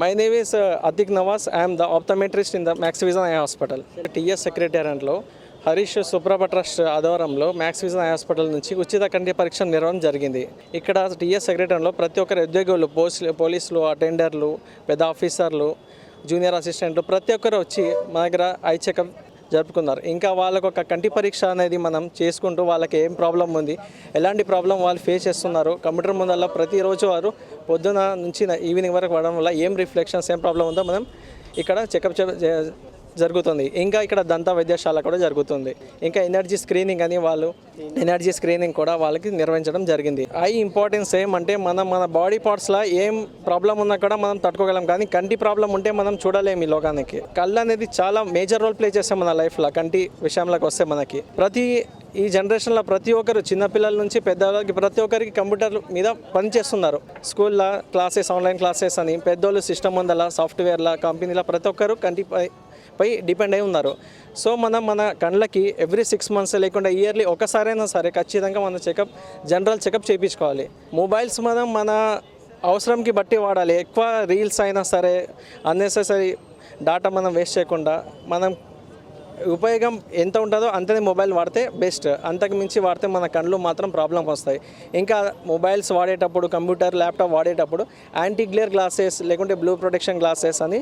My name is Atiq Nawaz I'm the optometrist in the Max Vision eye hospital TS సెక్రటేరియట్లో Harish Suprabha trust ఆధ్వర్యంలో Max Vision eye hospital నుంచి ఉచిత కంటి పరీక్ష నిర్వహణ జరిగింది. ఇక్కడ టీఎస్ సెక్రటరీలో ప్రతి ఒక్కరు ఉద్యోగులు పోలీస్ పోలీసులు అటెండర్లు పెద్ద ఆఫీసర్లు జూనియర్ అసిస్టెంట్లు ప్రతి ఒక్కరు వచ్చి మా దగ్గర ఐ చెకప్ జరుపుకున్నారు. ఇంకా వాళ్ళకు ఒక కంటి పరీక్ష అనేది మనం చేసుకుంటూ వాళ్ళకి ఏం ప్రాబ్లం ఉంది ఎలాంటి ప్రాబ్లం వాళ్ళు ఫేస్ చేస్తున్నారు కంప్యూటర్ ముందల్ల ప్రతిరోజు వారు పొద్దున నుంచి ఈవినింగ్ వరకు వాడడం వల్ల ఏం రిఫ్లెక్షన్స్ ఏం ప్రాబ్లం ఉందో మనం ఇక్కడ చెకప్ జరుగుతుంది. ఇంకా ఇక్కడ దంత వైద్యశాల కూడా జరుగుతుంది. ఇంకా ఎనర్జీ స్క్రీనింగ్ అని వాళ్ళు ఎనర్జీ స్క్రీనింగ్ కూడా వాళ్ళకి నిర్వహించడం జరిగింది. ఐ ఇంపార్టెన్స్ ఏమంటే మనం మన బాడీ పార్ట్స్లో ఏం ప్రాబ్లం ఉన్నా కూడా మనం తట్టుకోగలం. కానీ కంటి ప్రాబ్లం ఉంటే మనం చూడలేము ఈ లోకానికి. కళ్ళు అనేది చాలా మేజర్ రోల్ ప్లే చేస్తాం మన లైఫ్లో కంటి విషయంలోకి వస్తే మనకి. ప్రతి ఈ జనరేషన్లో ప్రతి ఒక్కరు చిన్నపిల్లల నుంచి పెద్దవాళ్ళకి ప్రతి ఒక్కరికి కంప్యూటర్ మీద పనిచేస్తున్నారు. స్కూల్లో క్లాసెస్ ఆన్లైన్ క్లాసెస్ అని పెద్దోళ్ళు సిస్టమ్ ఉందల సాఫ్ట్వేర్ల కంపెనీల ప్రతి ఒక్కరు కంటిపై పై డిపెండ్ అయి ఉన్నారు. సో మనం మన కళ్ళకి ఎవ్రీ సిక్స్ మంత్స్ లేకుండా ఇయర్లీ ఒకసారైనా సరే ఖచ్చితంగా మన చెకప్ జనరల్ చెకప్ చేయించుకోవాలి. మొబైల్స్ మనం మన అవసరంకి బట్టి వాడాలి. ఎక్కువ రీల్స్ అయినా సరే అన్నెసెసరీ డాటా మనం వేస్ట్ చేయకుండా మనం ఉపయోగం ఎంత ఉంటుందో అంతనే మొబైల్ వాడితే బెస్ట్. అంతకు మించి వాడితే మన కళ్ళు మాత్రం ప్రాబ్లం వస్తాయి. ఇంకా మొబైల్స్ వాడేటప్పుడు కంప్యూటర్ ల్యాప్టాప్ వాడేటప్పుడు యాంటీ గ్లేర్ గ్లాసెస్ లేకుంటే బ్లూ ప్రొటెక్షన్ గ్లాసెస్ అని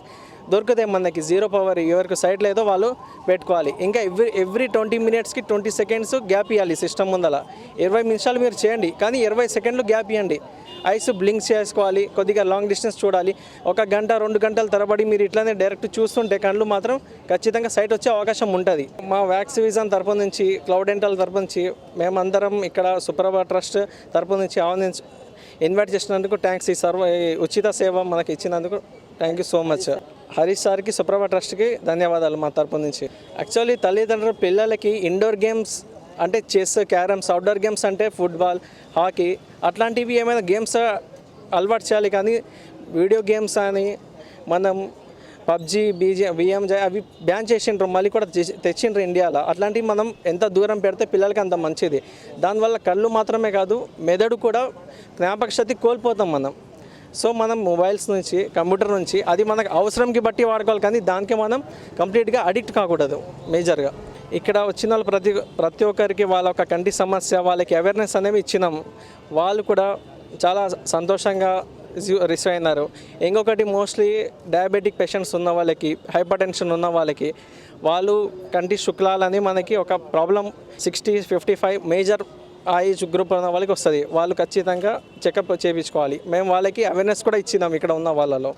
దొరుకుతాయి మనకి జీరో పవర్ ఎవరికి సైట్ లేదో వాళ్ళు పెట్టుకోవాలి. ఇంకా ఎవ్రీ ఎవ్రీ ట్వంటీ మినిట్స్కి ట్వంటీ సెకండ్స్ గ్యాప్ ఇవ్వాలి సిస్టమ్ ముందల. ఇరవై నిమిషాలు మీరు చేయండి కానీ ఇరవై సెకండ్లు గ్యాప్ ఇవ్వండి ఐస్ బ్లింక్ చేసుకోవాలి కొద్దిగా లాంగ్ డిస్టెన్స్ చూడాలి. ఒక గంట రెండు గంటల తరబడి మీరు ఇట్లానే డైరెక్ట్ చూస్తుంటే కళ్ళు మాత్రం ఖచ్చితంగా సైట్ వచ్చే అవకాశం ఉంటుంది. మా వ్యాక్స్ విజన్ తరపు నుంచి క్లౌడ్ డెంటల్ తరపు నుంచి మేమందరం ఇక్కడ సుప్రభ ట్రస్ట్ తరపు నుంచి ఆనందించి ఇన్వైట్ చేసినందుకు థ్యాంక్స్ ఈ సర్వ ఉచిత సేవ మనకి ఇచ్చినందుకు thank you so much Harish సార్కి సుప్రభ ట్రస్ట్కి ధన్యవాదాలు మా తరపు నుంచి. యాక్చువల్లీ తల్లిదండ్రులు పిల్లలకి ఇండోర్ గేమ్స్ అంటే చెస్ క్యారమ్స్ అవుట్డోర్ గేమ్స్ అంటే ఫుట్బాల్ హాకీ అట్లాంటివి ఏమైనా గేమ్స్ అలవాటు చేయాలి కానీ వీడియో గేమ్స్ అని మనం పబ్జి బీజే విఎంజే అవి బ్యాన్ చేసిండ్రు మళ్ళీ కూడా తెచ్చి- తెచ్చిండ్రు ఇండియాలో. అట్లాంటివి మనం ఎంత దూరం పెడితే పిల్లలకి అంత మంచిది. దానివల్ల కళ్ళు మాత్రమే కాదు మెదడు కూడా జ్ఞాపక శక్తి కోల్పోతాం మనం. సో మనం మొబైల్స్ నుంచి కంప్యూటర్ నుంచి అది మనకు అవసరంకి బట్టి వాడుకోవాలి కానీ దానికి మనం కంప్లీట్గా అడిక్ట్ కాకూడదు మేజర్గా ఇక్కడ వచ్చిన వాళ్ళు ప్రతి ప్రతి ఒక్కరికి వాళ్ళ ఒక కంటి సమస్య వాళ్ళకి అవేర్నెస్ అనేవి ఇచ్చినాం. వాళ్ళు కూడా చాలా సంతోషంగా రిసీవ్ అయినారు. ఇంకొకటి మోస్ట్లీ డయాబెటిక్ పేషెంట్స్ ఉన్న వాళ్ళకి హైపర్ టెన్షన్ ఉన్న వాళ్ళకి వాళ్ళు కంటి శుక్లాలని మనకి ఒక problem sixty fifty five major age group ఉన్న వాళ్ళకి వస్తుంది. వాళ్ళు ఖచ్చితంగా చెకప్ చేయించుకోవాలి మేము వాళ్ళకి అవేర్నెస్ కూడా ఇచ్చినాం ఇక్కడ ఉన్న వాళ్ళలో.